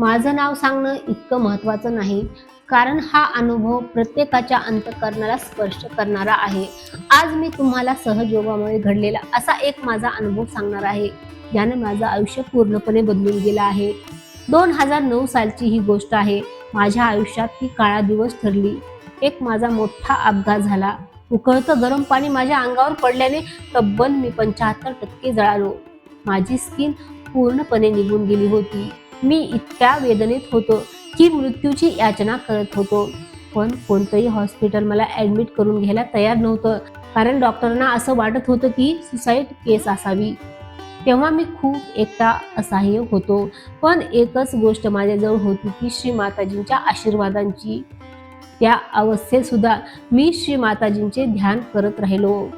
माझं नाव सांगणं इतकं महत्त्वाचं नाही. कारण हा अनुभव प्रत्येकाच्या अंतकरणाला स्पर्श करणारा आहे. आज मी तुम्हाला सहयोगामुळे घडलेला असा एक माझा अनुभव सांगणार आहे. ज्याने माझं आयुष्य पूर्णपणे बदलून गेलं आहे. दोन हजार नऊ सालची ही गोष्ट आहे. माझ्या आयुष्यात ती काळा दिवस ठरली. एक माझा मोठा अपघात झाला. उकळतं गरम पाणी माझ्या अंगावर पडल्याने तब्बल मी पंच्याहत्तर टक्के जळालो. माझी स्किन पूर्णपणे निघून गेली होती. मी इतक्या वेदनेत होतो की मृत्यूची याचना करत होतो. पण कोणतंही हॉस्पिटल मला ऍडमिट करून घ्यायला तयार नव्हतं. कारण डॉक्टरांना असं वाटत होतं की सुसाईड केस असावी. तेव्हा मी खूप एकटा असहाय्य होतो. पण एकच गोष्ट माझ्याजवळ होती की श्री माताजींच्या आशीर्वादांची. त्या अवस्थेत सुद्धा मी श्री माताजींचे ध्यान करत राहिलो.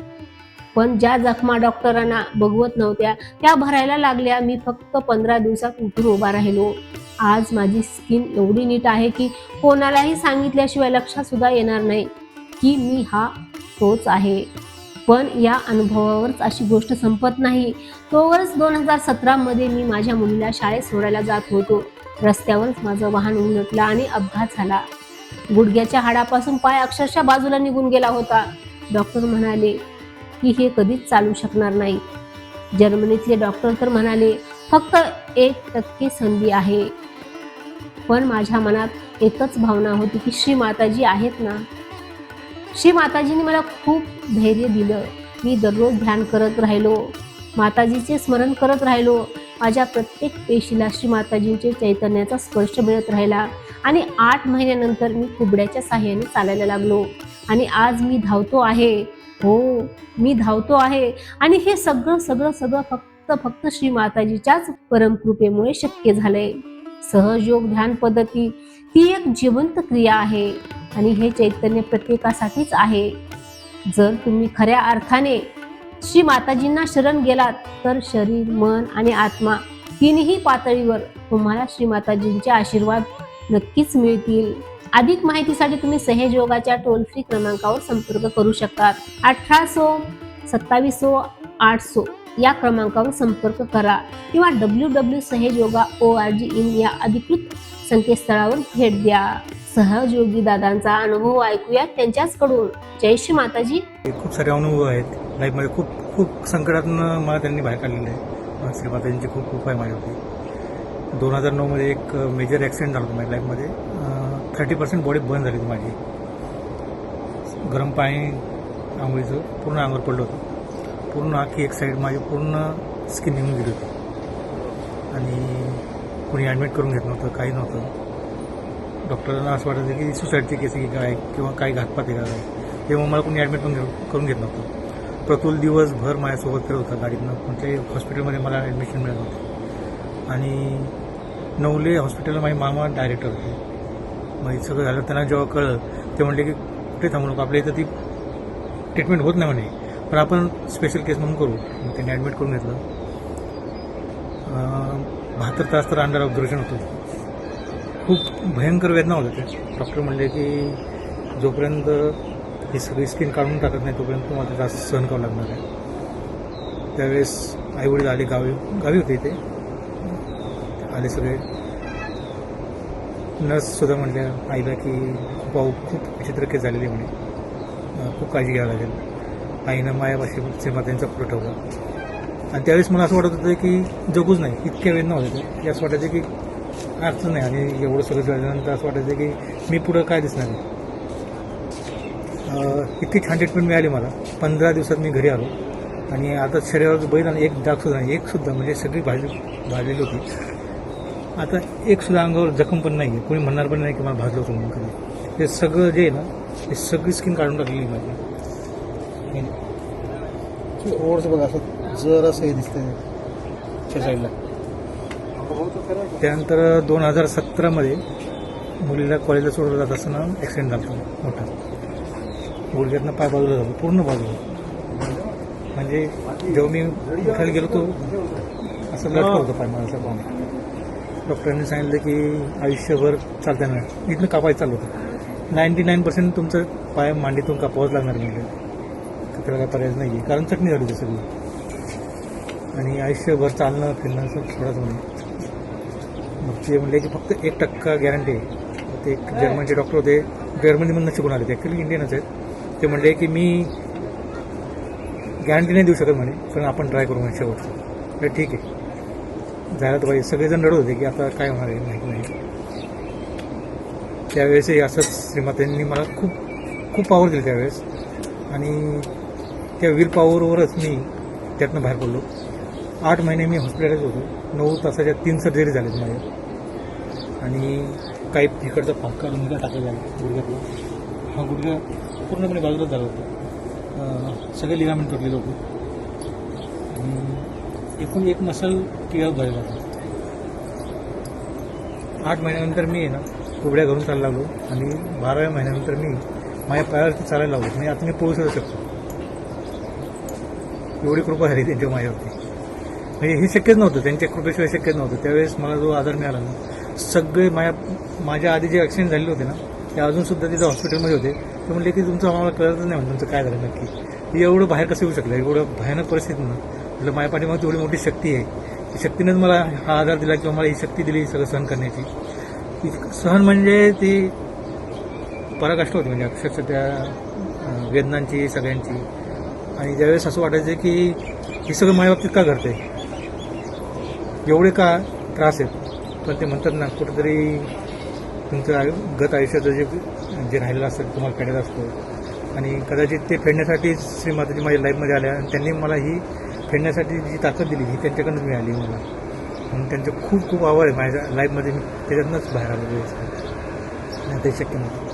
पण ज्या जखमा डॉक्टरांना बघवत नव्हत्या त्या भरायला लागल्या. मी फक्त पंधरा दिवसात उठून उभा राहिलो. आज माझी स्किन एवढी नीट आहे की कोणालाही सांगितल्याशिवाय लक्षात सुद्धा येणार नाही की मी हा तोच आहे. पण या अनुभवावरच अशी गोष्ट संपत नाही. तोवरच दोन हजार सतरामध्ये मी माझ्या मुलीला शाळेत सोडायला जात होतो. रस्त्यावरच माझं वाहन उलटलं आणि अपघात झाला. गुडघ्याच्या हाडापासून पाय अक्षरशः बाजूला निघून गेला होता. डॉक्टर म्हणाले की हे कधीच चालू शकणार नाही. जर्मनीतले डॉक्टर तर म्हणाले फक्त एक टक्के संधी आहे. पण माझ्या मनात एकच भावना होती की श्री माताजी आहेत ना? श्री माताजीने मला खूप धैर्य दिलं. मी दररोज ध्यान करत राहिलो. माताजीचे स्मरण करत राहिलो. माझ्या प्रत्येक पेशीला श्री माताजींचे चैतन्याचा स्पर्श मिळत राहिला आणि आठ महिन्यानंतर मी कुबड्याच्या साह्याने चालायला लागलो. आणि आज मी धावतो आहे. हो मी धावतो आहे. आणि हे सगळं सगळं सगळं फक्त फक्त श्री माताजीच्याच परमकृपेमुळे शक्य झालंय. सहजयोग ध्यान पद्धती ही एक जिवंत क्रिया आहे आणि हे चैतन्य प्रत्येकासाठीच आहे. जर तुम्ही खऱ्या अर्थाने श्री माताजींना शरण गेलात तर शरीर मन आणि आत्मा तिन्ही पातळीवर तुम्हाला श्री माताजींचे आशीर्वाद नक्कीच मिळतील. अधिक माहितीसाठी तुम्ही सहयोगाच्या टोल फ्री क्रमांकावर संपर्क करू शकतात अठरासो सत्तावीसो आठसो या क्रमांकावर संपर्क करा किंवा W W Sahayoga O R G in या अधिकृत संकेतस्थळावर भेट द्या. सहयोगी दादांचा अनुभव ऐकूया त्यांच्याचकडून. जय श्री माताजी. खूप सारे अनुभव आहेत. लाईफमध्ये खूप खूप संकटातून मला त्यांनी बाहेर काढलेलं आहे. श्रीमाताजींची खूप खूप आहे माझ्यावरती. दोन हजार नऊमध्ये एक मेजर ॲक्सिडेंट झाला होता माझ्या लाईफमध्ये थर्टी पर्सेंट बॉडी बंद झाली होती माझी. गरम पाणी आंघोळीचं पूर्ण अंगावर पडलं होतं. पूर्ण आखी एक साईड माझी पूर्ण स्किन निघून गेली होती. आणि कोणी ॲडमिट करून घेत नव्हतं काही नव्हतं. डॉक्टरांना असं वाटायचं की सुसाईडची केस आहे की काय किंवा काही घातपात आहे का काय. तेव्हा मला कोणी ॲडमिट पण करून घेत नव्हतं. प्रतुल दिवसभर माझ्यासोबत फिरत होता गाडीतनं कोणत्याही हॉस्पिटलमध्ये मला ॲडमिशन मिळत नव्हतं. आणि नवले हॉस्पिटलला माझे मामा डायरेक्टर होते. मग हे सगळं झालं त्यांना जेव्हा कळलं ते म्हणले की कुठे थांबू नको आपल्या इथं ती ट्रीटमेंट होत नाही म्हणे. पण आपण स्पेशल केस म्हणून करू. मग त्यांनी ॲडमिट करून घेतलं. बहात्तर तास तर अंडर ऑब्झर्वेशन होतं. खूप भयंकर वेदना होत्या त्या. डॉक्टर म्हणले की जोपर्यंत ही सगळी स्किन काढून टाकत नाही तोपर्यंत तुम्हाला जास्त सहन करावं लागणार आहे. त्यावेळेस आईवडील आले गावी गावी होते इथे. आले सगळे. नर्स सुद्धा म्हणल्या आईला की खूप खूप विचित्र केस झालेली म्हणे. खूप काळजी घ्यावी लागेल. आईनं मायापाशी श्रीमातांचा फोटो ठेवला. आणि त्यावेळेस मला असं वाटत होतं की जगूच नाही इतक्या वेदना होत्या की असं वाटायचं की अर्थ नाही आणि एवढं सगळं झाल्यानंतर असं वाटायचं की मी पुढं काय दिसणार नाही इतकी छान ट्रीटमेंट मिळाली मला. पंधरा दिवसात मी घरी आलो. आणि आता शरीरावर बैल आणि एक डाग सुद्धा नाही एक सुद्धा म्हणजे सगळी भाजली भाजलेली होती. आता एक सुद्धा अंगावर जखम पण नाही आहे कोणी म्हणणार पण नाही की मला भाजलं होतं म्हणून कधी. ते सगळं जे आहे ना ते सगळी स्किन काढून टाकलेली माझी. ओव्हरचं बघा असं जर असं हे दिसतंय. त्या साईडला त्यानंतर दोन हजार सतरामध्ये मुलीला कॉलेजला सोडलं जात असताना ॲक्सिडेंट झाला. होता मोठा. गुडघ्यातनं पाय बाजूला झालो. पूर्ण बाजूला. म्हणजे जेव्हा मी उठायला गेलो तो असं लटकं होतं पाय माझा पाहून डॉक्टरांनी सांगितलं की आयुष्यभर चालता येणार इथनं कापायचं चालू होतं. नाईन्टी नाईन पर्सेंट तुमचं पाय मांडीतून कापावंच लागणार म्हणजे. त्याला काय पर्याय नाही आहे कारण चटणी झाली होती सगळी. आणि आयुष्यभर चालणं फिरणं असं थोडंच म्हणे मग ते म्हणले की फक्त एक टक्का गॅरंटी आहे. ते एक जर्मनचे डॉक्टर होते. जर्मनीमधून शिकून आले ते ॲक्च्युली इंडियनच आहेत. ते म्हणले की मी गॅरंटी नाही देऊ शकत म्हणे. पण आपण ट्राय करू म्हणे शेवटचं. तर ठीक आहे. जायला तर पाहिजे सगळेजण रडत होते की आता काय होणार आहे माहीत नाही. त्यावेळेसही असंच श्रीमातांनी मला खूप खूप पॉवर दिली त्यावेळेस. आणि त्या विल पॉवरवरच मी त्यातनं बाहेर पडलो. आठ महिने मी हॉस्पिटलच होतो. नऊ तासाच्या तीन सर्जरी झाल्यात माझ्या आणि काही तिकडचा फाका गुडघा टाकला झाला गुडघ्यातला. हा गुडघा पूर्णपणे बाजूलाच झाला होता. सगळे लिगामेंट तुटलेले होते आणि एकूण एक मसल क्लिअर झालेला होता. आठ महिन्यानंतर मी ना कोबड्या घरून चालायला लागलो आणि बाराव्या महिन्यानंतर मी माझ्या पायावरती चालायला लागलो म्हणजे आता मी पोळू सुद्धा शकतो एवढी कृपा झाली त्यांच्या माझ्यावरती. म्हणजे हे शक्यच नव्हतं त्यांच्या कृपेशिवाय शक्यच नव्हतं. त्यावेळेस मला जो आधार मिळाला ना सगळे माझ्या माझ्या आधी जे ॲक्सिडेंट झालेले होते ना ते अजूनसुद्धा तिथं हॉस्पिटलमध्ये होते. ते म्हणले की तुमचं आम्हाला कळतच नाही म्हणून तुमचं काय झालं नक्की. एवढं बाहेर कसं येऊ शकलं? एवढं भयानक परिस्थिती ना. म्हटलं माझ्या एवढी मोठी शक्ती आहे. ती शक्तीनेच मला हा आधार दिला किंवा मला ही शक्ती दिली सगळं सहन करण्याची. ती सहन म्हणजे ती पराकाष्ठ होती म्हणजे अक्षरशः त्या वेदनांची सगळ्यांची. आणि ज्यावेळेस असं वाटायचं की हे सगळं माझ्या बाबतीत का घडतंय? एवढे का त्रास आहेत? पण ते म्हणतात ना कुठंतरी तुमचं आयु- गत आयुष्याचं जे जे राहिलेलं असतं तुम्हाला फेडायचं असतं. आणि कदाचित ते फेडण्यासाठी श्रीमाताजी माझ्या लाईफमध्ये आल्या आणि त्यांनी मला ही खेळण्यासाठी जी ताकद दिली ही त्यांच्याकडूनच मिळाली मला. म्हणून त्यांचे खूप खूप आवड आहे. माझ्या लाईफमध्ये मी त्याच्यातनंच बाहेर आलो व्यवस्थित नाही ते शक्य नव्हतं.